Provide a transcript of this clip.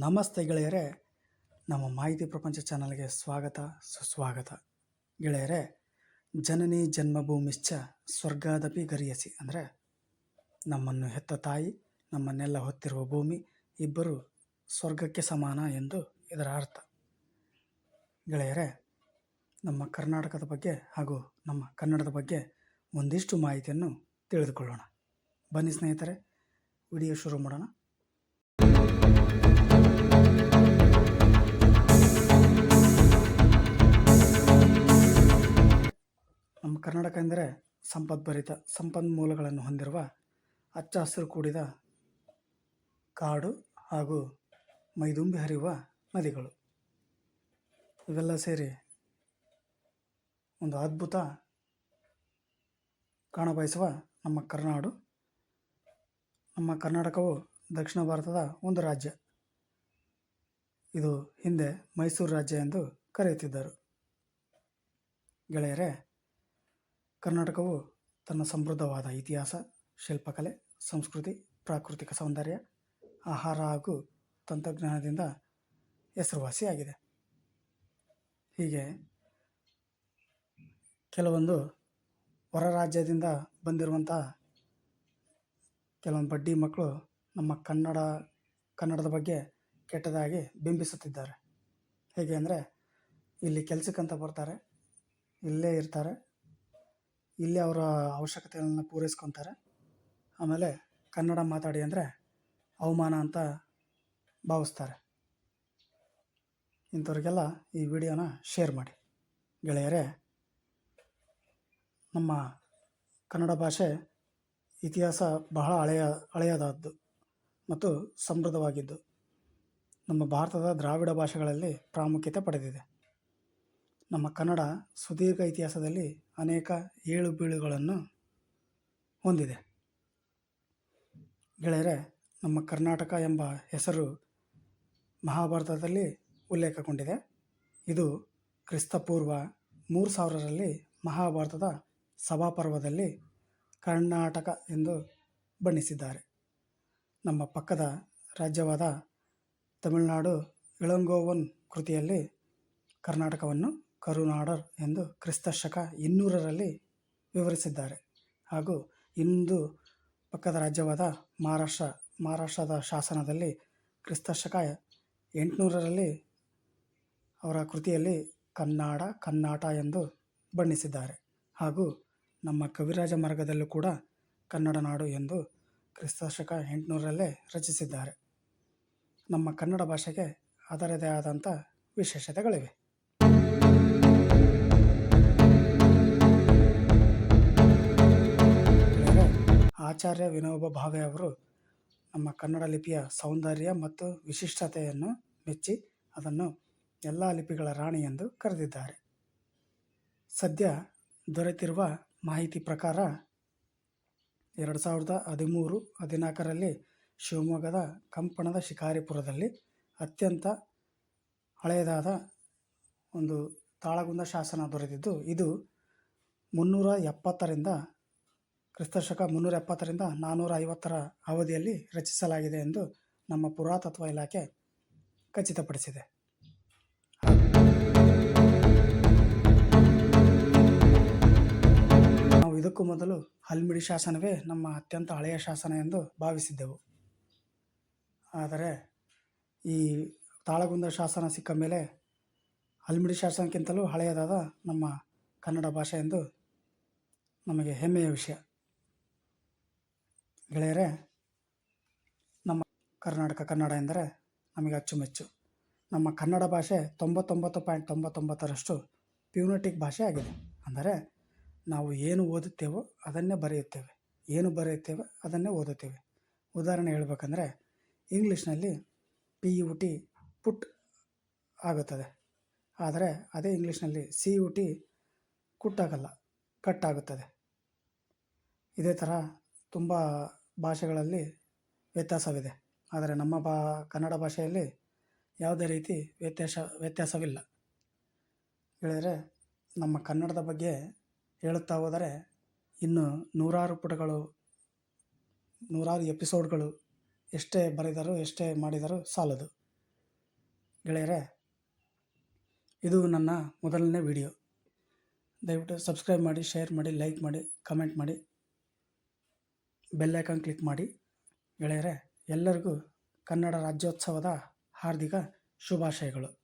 ನಮಸ್ತೆ ಗೆಳೆಯರೇ, ನಮ್ಮ ಮಾಹಿತಿ ಪ್ರಪಂಚ ಚಾನಲ್ಗೆ ಸ್ವಾಗತ, ಸುಸ್ವಾಗತ. ಗೆಳೆಯರೇ, ಜನನಿ ಜನ್ಮಭೂಮಿಶ್ಚ ಸ್ವರ್ಗಾದಪಿ ಗರಿಯಸಿ ಅಂದರೆ ನಮ್ಮನ್ನು ಹೆತ್ತ ತಾಯಿ, ನಮ್ಮನ್ನೆಲ್ಲ ಹೊತ್ತಿರುವ ಭೂಮಿ ಇಬ್ಬರು ಸ್ವರ್ಗಕ್ಕೆ ಸಮಾನ ಎಂದು ಇದರ ಅರ್ಥ. ಗೆಳೆಯರೇ, ನಮ್ಮ ಕರ್ನಾಟಕದ ಬಗ್ಗೆ ಹಾಗೂ ನಮ್ಮ ಕನ್ನಡದ ಬಗ್ಗೆ ಒಂದಿಷ್ಟು ಮಾಹಿತಿಯನ್ನು ತಿಳಿದುಕೊಳ್ಳೋಣ. ಬನ್ನಿ ಸ್ನೇಹಿತರೆ, ವಿಡಿಯೋ ಶುರು ಮಾಡೋಣ. ಕರ್ನಾಟಕ ಎಂದರೆ ಸಂಪದ್ಭರಿತ, ಸಂಪನ್ಮೂಲಗಳನ್ನು ಹೊಂದಿರುವ ಹಚ್ಚ ಹಸಿರು ಕೂಡಿದ ಕಾಡು ಹಾಗೂ ಮೈದುಂಬಿ ಹರಿಯುವ ನದಿಗಳು. ಇವೆಲ್ಲ ಸೇರಿ ಒಂದು ಅದ್ಭುತ ಕಾಣಬಯಸುವ ನಮ್ಮ ಕರ್ನಾಡು. ನಮ್ಮ ಕರ್ನಾಟಕವು ದಕ್ಷಿಣ ಭಾರತದ ಒಂದು ರಾಜ್ಯ. ಇದು ಹಿಂದೆ ಮೈಸೂರು ರಾಜ್ಯ ಎಂದು ಕರೆಯುತ್ತಿದ್ದರು. ಗೆಳೆಯರೇ ಕರ್ನಾಟಕವು ತನ್ನ ಸಮೃದ್ಧವಾದ ಇತಿಹಾಸ, ಶಿಲ್ಪಕಲೆ, ಸಂಸ್ಕೃತಿ, ಪ್ರಾಕೃತಿಕ ಸೌಂದರ್ಯ, ಆಹಾರ ಹಾಗೂ ತಂತ್ರಜ್ಞಾನದಿಂದ ಹೆಸರುವಾಸಿಯಾಗಿದೆ ಹೀಗೆ ಕೆಲವೊಂದು ಹೊರ ರಾಜ್ಯದಿಂದ ಬಂದಿರುವಂಥ ಕೆಲವೊಂದು ಬಡ್ಡಿ ಮಕ್ಕಳು ನಮ್ಮ ಕನ್ನಡ, ಕನ್ನಡದ ಬಗ್ಗೆ ಕೆಟ್ಟದಾಗಿ ಬಿಂಬಿಸುತ್ತಿದ್ದಾರೆ. ಹೇಗೆ ಅಂದರೆ, ಇಲ್ಲಿ ಕೆಲಸಕ್ಕಂತ ಬರ್ತಾರೆ, ಇಲ್ಲೇ ಇರ್ತಾರೆ ಇಲ್ಲೇ ಅವರ ಅವಶ್ಯಕತೆಗಳನ್ನ ಪೂರೈಸ್ಕೊತಾರೆ. ಆಮೇಲೆ ಕನ್ನಡ ಮಾತಾಡಿ ಅಂದರೆ ಅವಮಾನ ಅಂತ ಭಾವಿಸ್ತಾರೆ. ಇಂಥವ್ರಿಗೆಲ್ಲ ಈ ವಿಡಿಯೋನ ಶೇರ್ ಮಾಡಿ. ಗೆಳೆಯರೇ, ನಮ್ಮ ಕನ್ನಡ ಭಾಷೆ ಇತಿಹಾಸ ಬಹಳ ಹಳೆಯ, ಹಳೆಯದಾದ್ದು ಮತ್ತು ಸಮೃದ್ಧವಾಗಿದ್ದು. ನಮ್ಮ ಭಾರತದ ದ್ರಾವಿಡ ಭಾಷೆಗಳಲ್ಲಿ ಪ್ರಾಮುಖ್ಯತೆ ಪಡೆದಿದೆ. ನಮ್ಮ ಕನ್ನಡ ಸುದೀರ್ಘ ಇತಿಹಾಸದಲ್ಲಿ ಅನೇಕ ಏಳು ಬೀಳುಗಳನ್ನು ಹೊಂದಿದೆ. ಗೆಳೆಯರೆ, ನಮ್ಮ ಕರ್ನಾಟಕ ಎಂಬ ಹೆಸರು ಮಹಾಭಾರತದಲ್ಲಿ ಉಲ್ಲೇಖಗೊಂಡಿದೆ ಇದು ಕ್ರಿಸ್ತಪೂರ್ವ ಮೂರು ಸಾವಿರರಲ್ಲಿ ಮಹಾಭಾರತದ ಸಭಾಪರ್ವದಲ್ಲಿ ಕರ್ನಾಟಕ ಎಂದು ಬಣ್ಣಿಸಿದ್ದಾರೆ. ನಮ್ಮ ಪಕ್ಕದ ರಾಜ್ಯವಾದ ತಮಿಳುನಾಡು, ಇಳಂಗೋವನ್ ಕೃತಿಯಲ್ಲಿ ಕರ್ನಾಟಕವನ್ನು ಕರುನಾಡರ್ ಎಂದು ಕ್ರಿಸ್ತ ಶಕ ಇನ್ನೂರರಲ್ಲಿ ವಿವರಿಸಿದ್ದಾರೆ. ಹಾಗೂ ಇಂದು ಪಕ್ಕದ ರಾಜ್ಯವಾದ ಮಹಾರಾಷ್ಟ್ರ, ಮಹಾರಾಷ್ಟ್ರದ ಶಾಸನದಲ್ಲಿ ಕ್ರಿಸ್ತ ಶಕ ಎಂಟುನೂರರಲ್ಲಿ ಅವರ ಕೃತಿಯಲ್ಲಿ ಕನ್ನಡ, ಕನ್ನಾಟ ಎಂದು ಬಣ್ಣಿಸಿದ್ದಾರೆ. ಹಾಗೂ ನಮ್ಮ ಕವಿರಾಜ ಮಾರ್ಗದಲ್ಲೂ ಕೂಡ ಕನ್ನಡ ನಾಡು ಎಂದು ಕ್ರಿಸ್ತ ಶಕ ಎಂಟುನೂರಲ್ಲೇ ರಚಿಸಿದ್ದಾರೆ. ನಮ್ಮ ಕನ್ನಡ ಭಾಷೆಗೆ ಅದರದೇ ಆದಂಥ ವಿಶೇಷತೆಗಳಿವೆ. ಆಚಾರ್ಯ ವಿನೋಬ ಭಾವೆ ಅವರು ನಮ್ಮ ಕನ್ನಡ ಲಿಪಿಯ ಸೌಂದರ್ಯ ಮತ್ತು ವಿಶಿಷ್ಟತೆಯನ್ನು ಮೆಚ್ಚಿ ಅದನ್ನು ಎಲ್ಲ ಲಿಪಿಗಳ ರಾಣಿ ಎಂದು ಕರೆದಿದ್ದಾರೆ. ಸದ್ಯ ದೊರೆತಿರುವ ಮಾಹಿತಿ ಪ್ರಕಾರ ಎರಡು ಸಾವಿರದ ಹದಿಮೂರು ಹದಿನಾಲ್ಕರಲ್ಲಿ ಶಿವಮೊಗ್ಗದ ಕಂಪಣದ ಶಿಕಾರಿಪುರದಲ್ಲಿ ಅತ್ಯಂತ ಹಳೆಯದಾದ ಒಂದು ತಾಳಗುಂದ ಶಾಸನ ದೊರೆತಿದ್ದು, ಇದು ಮುನ್ನೂರ ಎಪ್ಪತ್ತರಿಂದ ಕ್ರಿಸ್ತಶಕ ಮುನ್ನೂರ ಎಪ್ಪತ್ತರಿಂದ ನಾನ್ನೂರ ಐವತ್ತರ ಅವಧಿಯಲ್ಲಿ ರಚಿಸಲಾಗಿದೆ ಎಂದು ನಮ್ಮ ಪುರಾತತ್ವ ಇಲಾಖೆ ಖಚಿತಪಡಿಸಿದೆ. ನಾವು ಇದಕ್ಕೂ ಮೊದಲು ಹಲ್ಮಿಡಿ ಶಾಸನವೇ ನಮ್ಮ ಅತ್ಯಂತ ಹಳೆಯ ಶಾಸನ ಎಂದು ಭಾವಿಸಿದ್ದೆವು. ಆದರೆ ಈ ತಾಳಗುಂದ ಶಾಸನ ಸಿಕ್ಕ ಮೇಲೆ ಹಲ್ಮಿಡಿ ಶಾಸನಕ್ಕಿಂತಲೂ ಹಳೆಯದಾದ ನಮ್ಮ ಕನ್ನಡ ಭಾಷೆ ಎಂದು ನಮಗೆ ಹೆಮ್ಮೆಯ ವಿಷಯ. ಗೆಳೆಯರೇ, ನಮ್ಮ ಕರ್ನಾಟಕ, ಕನ್ನಡ ಎಂದರೆ ನಮಗೆ ಅಚ್ಚುಮೆಚ್ಚು. ನಮ್ಮ ಕನ್ನಡ ಭಾಷೆ ತೊಂಬತ್ತೊಂಬತ್ತು ಪಾಯಿಂಟ್ ತೊಂಬತ್ತೊಂಬತ್ತರಷ್ಟು ಪ್ಯೂನಟಿಕ್ ಭಾಷೆ ಆಗಿದೆ. ಅಂದರೆ ನಾವು ಏನು ಓದುತ್ತೇವೋ ಅದನ್ನೇ ಬರೆಯುತ್ತೇವೆ. ಏನು ಬರೆಯುತ್ತೇವೆ ಅದನ್ನೇ ಓದುತ್ತೇವೆ. ಉದಾಹರಣೆ ಹೇಳಬೇಕಂದ್ರೆ, ಇಂಗ್ಲೀಷ್ನಲ್ಲಿ ಪಿ ಯು ಟಿ ಪುಟ್ ಆಗುತ್ತದೆ. ಆದರೆ ಅದೇ ಇಂಗ್ಲೀಷ್ನಲ್ಲಿ ಸಿ ಯು ಟಿ ಕುಟ್ಟಾಗಲ್ಲ ಕಟ್ ಆಗುತ್ತದೆ. ಇದೇ ಥರ ತುಂಬ ಭಾಷೆಗಳಲ್ಲಿ ವ್ಯತ್ಯಾಸವಿದೆ. ಆದರೆ ನಮ್ಮ ಬಾ ಕನ್ನಡ ಭಾಷೆಯಲ್ಲಿ ಯಾವುದೇ ರೀತಿ ವ್ಯತ್ಯಾಸ, ವ್ಯತ್ಯಾಸವಿಲ್ಲ. ಹೇಳಿದರೆ ನಮ್ಮ ಕನ್ನಡದ ಬಗ್ಗೆ ಹೇಳುತ್ತಾ ಹೋದರೆ ಇನ್ನು ನೂರಾರು ಪುಟಗಳು, ನೂರಾರು ಎಪಿಸೋಡ್ಗಳು ಎಷ್ಟೇ ಬರೆದರೂ, ಎಷ್ಟೇ ಮಾಡಿದರೂ ಸಾಲದು. ಗೆಳೆಯರೇ, ಇದು ನನ್ನ ಮೊದಲನೇ ವಿಡಿಯೋ. ದಯವಿಟ್ಟು ಸಬ್ಸ್ಕ್ರೈಬ್ ಮಾಡಿ, ಶೇರ್ ಮಾಡಿ, ಲೈಕ್ ಮಾಡಿ, ಕಮೆಂಟ್ ಮಾಡಿ. ಬೆಲ್ ಐಕಾನ್ ಕ್ಲಿಕ್ ಮಾಡಿ. ಗೆಳೆಯರೇ ಎಲ್ಲರಿಗೂ ಕನ್ನಡ ರಾಜ್ಯೋತ್ಸವದ ಹಾರ್ದಿಕ ಶುಭಾಶಯಗಳು.